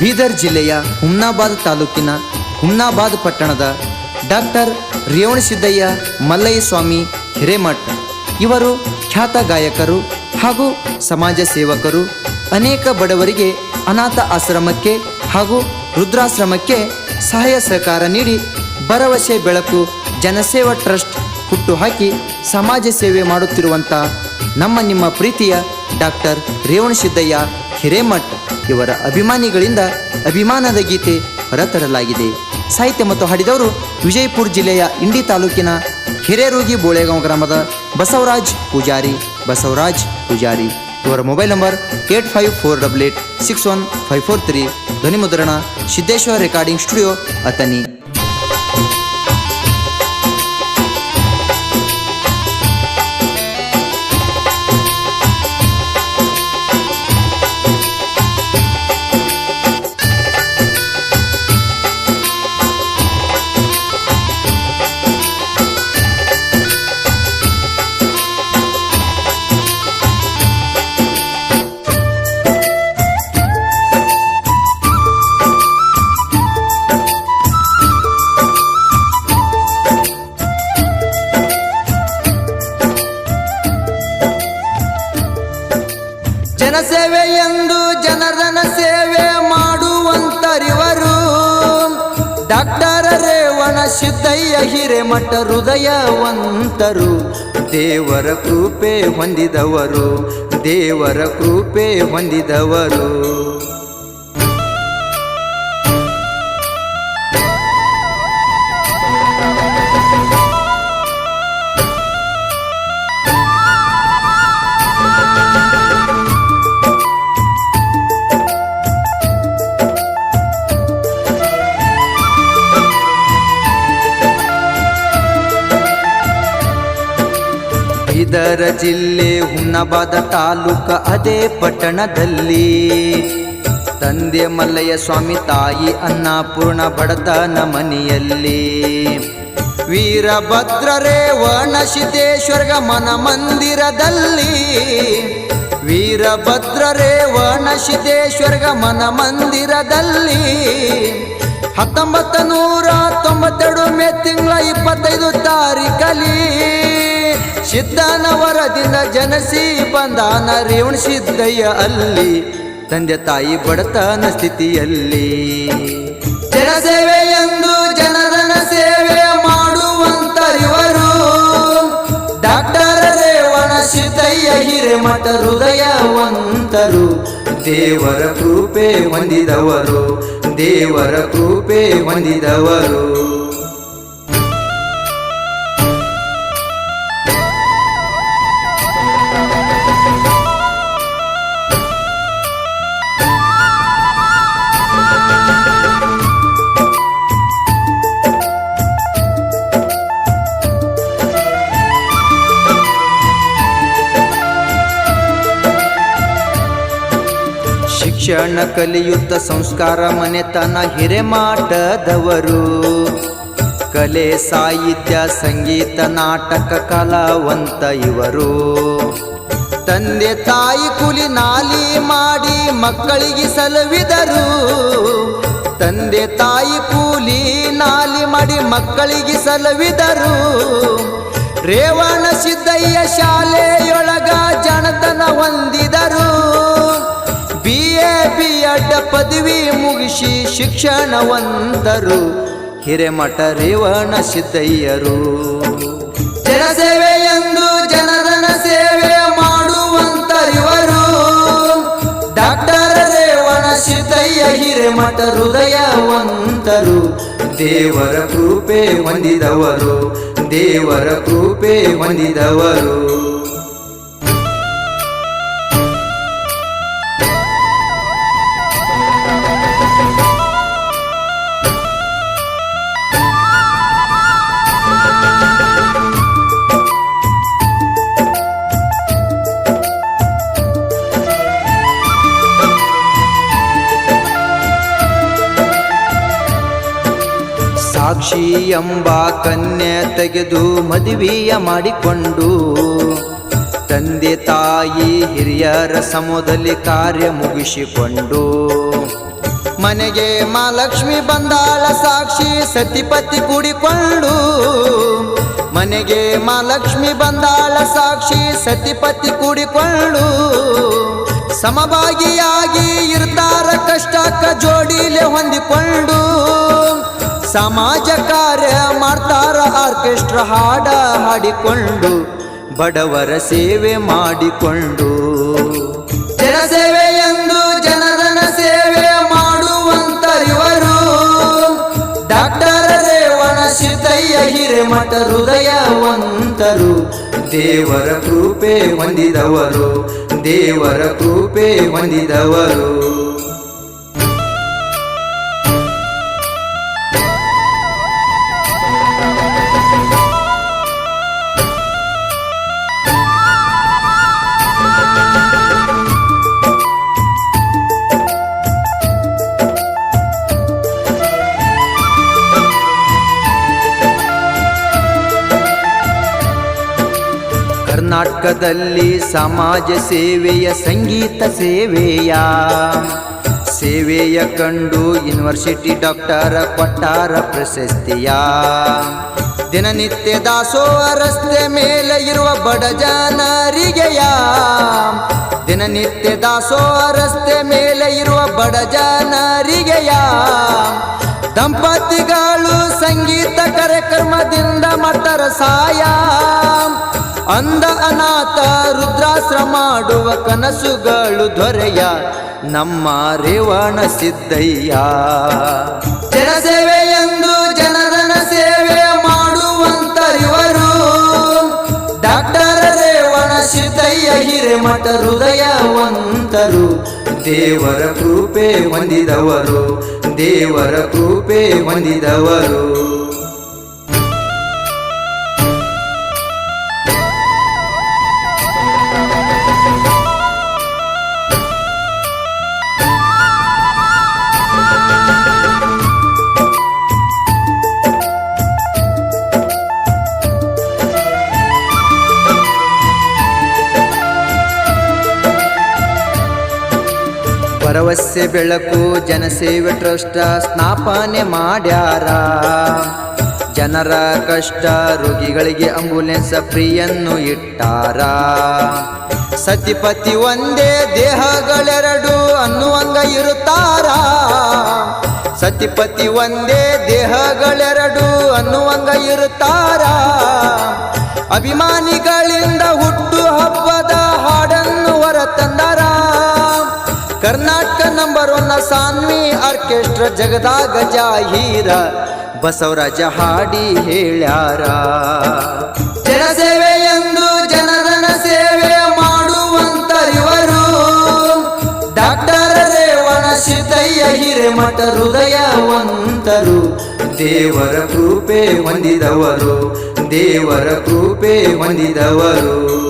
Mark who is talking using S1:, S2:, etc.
S1: ಬೀದರ್ ಜಿಲ್ಲೆಯ ಹುಮ್ನಾಬಾದ್ ತಾಲೂಕಿನ ಹುಮ್ನಾಬಾದ್ ಪಟ್ಟಣದ ಡಾಕ್ಟರ್ ರೇವಣಸಿದ್ದಯ್ಯ ಮಲ್ಲಯ್ಯ ಸ್ವಾಮಿ ಹಿರೇಮಠ್. ಇವರು ಖ್ಯಾತ ಗಾಯಕರು ಹಾಗೂ ಸಮಾಜ ಸೇವಕರು. ಅನೇಕ ಬಡವರಿಗೆ ಅನಾಥ ಆಶ್ರಮಕ್ಕೆ ಹಾಗೂ ರುದ್ರಾಶ್ರಮಕ್ಕೆ ಸಹಾಯ ಸಹಕಾರ ನೀಡಿ ಭರವಸೆ, ಬೆಳಕು, ಜನಸೇವಾ ಟ್ರಸ್ಟ್ ಹುಟ್ಟುಹಾಕಿ ಸಮಾಜ ಸೇವೆ ಮಾಡುತ್ತಿರುವಂಥ ನಮ್ಮ ನಿಮ್ಮ ಪ್ರೀತಿಯ ಡಾಕ್ಟರ್ ರೇವಣಸಿದ್ದಯ್ಯ ಹಿರೇಮಠ್. ಇವರ ಅಭಿಮಾನಿಗಳಿಂದ ಅಭಿಮಾನದ ಗೀತೆ ಹೊರತರಲಾಗಿದೆ. ಸಾಹಿತ್ಯ ಮತ್ತು ಹಾಡಿದವರು ವಿಜಯಪುರ ಜಿಲ್ಲೆಯ ಇಂಡಿ ತಾಲೂಕಿನ ಹಿರೇರೋಗಿ ಬೋಳೆಗಾಂವ್ ಗ್ರಾಮದ ಬಸವರಾಜ್ ಪೂಜಾರಿ ಬಸವರಾಜ್ ಪೂಜಾರಿ. ಇವರ mobile number eight five four double eight six one five four three. ಧ್ವನಿ ಮುದ್ರಣ ಸಿದ್ದೇಶ್ವರ ರೆಕಾರ್ಡಿಂಗ್ ಸ್ಟುಡಿಯೋ ಅತನಿ ಜನಸೇವೆ ಎಂದು ಜನರನ ಸೇವೆ ಮಾಡುವಂತರಿವರು. ಡಾಕ್ಟರ್ ರೇವಣ ಸಿದ್ದಯ್ಯ ಹಿರೇಮಠ ಹೃದಯವಂತರು. ದೇವರ ಕೃಪೆ ಹೊಂದಿದವರು, ದೇವರ ಕೃಪೆ ಹೊಂದಿದವರು. ಇದರ ಜಿಲ್ಲೆ ಹುನ್ನಬಾದ ತಾಲೂಕ ಅದೇ ಪಟ್ಟಣದಲ್ಲಿ. ತಂದೆ ಮಲ್ಲಯ್ಯ ಸ್ವಾಮಿ, ತಾಯಿ ಅನ್ನಪೂರ್ಣ ಬಡತನ ಮನೆಯಲ್ಲಿ. ವೀರಭದ್ರ ರೇವಣ ಸಿದ್ದೇಶ್ವರ್ಗ ಮನ ಮಂದಿರದಲ್ಲಿ ವೀರಭದ್ರ ರೇವಣ ಸಿದ್ದೇಶ್ವರ್ಗ ಮನ ಮಂದಿರದಲ್ಲಿ ಹತ್ತೊಂಬತ್ತು ನೂರ ತೊಂಬತ್ತೆರಡು ಮೇ ತಿಂಗಳ ಇಪ್ಪತ್ತೈದು ತಾರೀಕಲ್ಲಿ ಸಿದ್ಧನ ವರದಿಂದ ಜನಸಿ ಬಂದಾನ ರೇವಣ ಸಿದ್ದಯ್ಯ ಅಲ್ಲಿ. ತಂದೆ ತಾಯಿ ಬಡತನ ಸ್ಥಿತಿಯಲ್ಲಿ. ಜನಸೇವೆ ಎಂದು ಜನರನ ಸೇವೆ ಮಾಡುವಂತ ಇವರು ಡಾಕ್ಟರ್ ರೇವಣ ಸಿದ್ದಯ್ಯ ಹಿರೇಮಠ ಹೃದಯವಂತರು. ದೇವರ ಕೃಪೆ ಹೊಂದಿದವರು, ದೇವರ ಕೃಪೆ ಹೊಂದಿದವರು. ಶಿಕ್ಷಣ ಕಲಿಯುತ್ತ ಸಂಸ್ಕಾರ, ಮನೆತನ, ಹಿರೆಮಾಟದವರು. ಕಲೆ, ಸಾಹಿತ್ಯ, ಸಂಗೀತ, ನಾಟಕ, ಕಲಾವಂತ ಇವರು. ತಂದೆ, ತಾಯಿ ಕೂಲಿ ನಾಲಿ ಮಾಡಿ ಮಕ್ಕಳಿಗೆ ಸಲುವಿದರು. ತಂದೆ, ತಾಯಿ ಕೂಲಿ ನಾಲಿ ಮಾಡಿ ಮಕ್ಕಳಿಗೆ ಸಲುವಿದರು. ರೇವಣ, ಸಿದ್ದಯ್ಯ ಶಾಲೆಯೊಳಗ ಜನತನ ಹೊಂದಿದರು. ಬಿ ಅಡ್ಡ ಪದವಿ ಮುಗಿಸಿ ಶಿಕ್ಷಣವಂತರು ಹಿರೇಮಠ ರೇವಣ ಸಿದ್ದಯ್ಯರು. ಜನಸೇವೆ ಎಂದು ಜನರನ ಸೇವೆ ಮಾಡುವಂತರಿವರು ಡಾಕ್ಟರ್ ರೇವಣ ಸಿದ್ದಯ್ಯ ಹಿರೇಮಠ ಹೃದಯವಂತರು. ದೇವರ ಕೃಪೆ ಹೊಂದಿದವರು, ದೇವರ ಕೃಪೆ ಹೊಂದಿದವರು. ಎಂಬ ಕನ್ಯೆ ತೆಗೆದು ಮದುವೆಯ ಮಾಡಿಕೊಂಡು, ತಂದೆ ತಾಯಿ ಹಿರಿಯರ ಸಮೂಹದಲ್ಲಿ ಕಾರ್ಯ ಮುಗಿಸಿಕೊಂಡು, ಮನೆಗೆ ಮಹಾಲಕ್ಷ್ಮಿ ಬಂದಾಳ ಸಾಕ್ಷಿ ಸತಿಪತಿ ಕೂಡಿಕೊಂಡು, ಮನೆಗೆ ಮಹಾಲಕ್ಷ್ಮಿ ಬಂದಾಳ ಸಾಕ್ಷಿ ಸತಿಪತಿ ಕೂಡಿಕೊಂಡು, ಸಮಭಾಗಿಯಾಗಿ ಇರ್ತಾರ ಕಷ್ಟಕ್ಕ ಜೋಡಿಲೆ ಹೊಂದಿಕೊಂಡು ಸಮಾಜ ಕಾರ್ಯ ಮಾಡ್ತಾರ ಆರ್ಕೆಸ್ಟ್ರಾ ಹಾಡ ಹಾಡಿಕೊಂಡು, ಬಡವರ ಸೇವೆ ಮಾಡಿಕೊಂಡು. ಜನಸೇವೆ ಎಂದು ಜನರನ ಸೇವೆ ಮಾಡುವಂತ ಇವರು ಡಾಕ್ಟರ್ ರೇವಣ ಸಿದ್ದಯ್ಯ ಹಿರೇಮಠ ಹೃದಯವಂತರು, ದೇವರ ಕೃಪೆ ಹೊಂದಿದವರು, ದೇವರ ಕೃಪೆ ಹೊಂದಿದವರು. ಕರ್ನಾಟಕದಲ್ಲಿ ಸಮಾಜ ಸೇವೆಯ ಸಂಗೀತ ಸೇವೆಯ. ಸೇವೆಯ ಕಂಡು ಯೂನಿವರ್ಸಿಟಿ ಡಾಕ್ಟರ ಕೊಟ್ಟಾರ ಪ್ರಶಸ್ತಿಯ. ದಿನನಿತ್ಯ ದಾಸೋಹ ರಸ್ತೆ ಮೇಲೆ ಇರುವ ಬಡ ಜನರಿಗೆಯ. ದಿನನಿತ್ಯ ದಾಸೋಹ ರಸ್ತೆ ಮೇಲೆ ಇರುವ ಬಡ ಜನರಿಗೆಯ. ದಂಪತಿಗಳು ಸಂಗೀತ ಕಾರ್ಯಕ್ರಮದಿಂದ ಮಾಡ್ತಾರ ಸಾಯ ಅಂದ ಅನಾಥ ರುದ್ರಾಶ್ರಮ ಮಾಡುವ ಕನಸುಗಳು ದೊರೆಯ ನಮ್ಮ ರೇವಣ ಸಿದ್ದಯ್ಯ. ಜನಸೇವೆ ಎಂದು ಜನರನ ಸೇವೆ ಮಾಡುವಂತ ಇವರು ಡಾಕ್ಟರ್ ರೇವಣ ಸಿದ್ದಯ್ಯ ಹಿರೇಮಠ ಹೃದಯವಂತರು. ದೇವರ ಕೃಪೆ ಹೊಂದಿದವರು, ದೇವರ ಕೃಪೆ ಹೊಂದಿದವರು. ಭರವಸೆ ಬೆಳಕು, ಜನಸೇವೆ ಟ್ರಸ್ಟ ಸ್ನಾಪನೆ ಮಾಡ್ಯಾರ. ಜನರ ಕಷ್ಟ, ರೋಗಿಗಳಿಗೆ ಅಂಬುಲೆನ್ಸ್ ಫ್ರೀಯನ್ನು ಇಟ್ಟಾರ. ಸತಿಪತಿ ಒಂದೇ ದೇಹಗಳೆರಡು ಅನ್ನುವಂಗ ಇರುತ್ತಾರ. ಸತಿಪತಿ ಒಂದೇ ದೇಹಗಳೆರಡು ಅನ್ನುವಂಗ ಇರುತ್ತಾರ. ಅಭಿಮಾನಿಗಳಿಂದ ಹುಟ್ಟು ಸಾನ್ವಿ ಆರ್ಕೆಸ್ಟ್ರ ಜಗದಾಗ ಜಾಹೀರ. ಬಸವರಾಜ ಹಾಡಿ ಹೇಳ್ಯಾರ. ಜನಸೇವೆ ಎಂದು ಜನರನ ಸೇವೆ ಮಾಡುವಂತ ಇವರು ಡಾಕ್ಟರ್ ರೇವಣ ಸಿದ್ದಯ್ಯ ಹಿರೇಮಠ ಹೃದಯವಂತರು. ದೇವರ ಕೃಪೆ ಹೊಂದಿದವರು, ದೇವರ ಕೃಪೆ ಹೊಂದಿದವರು.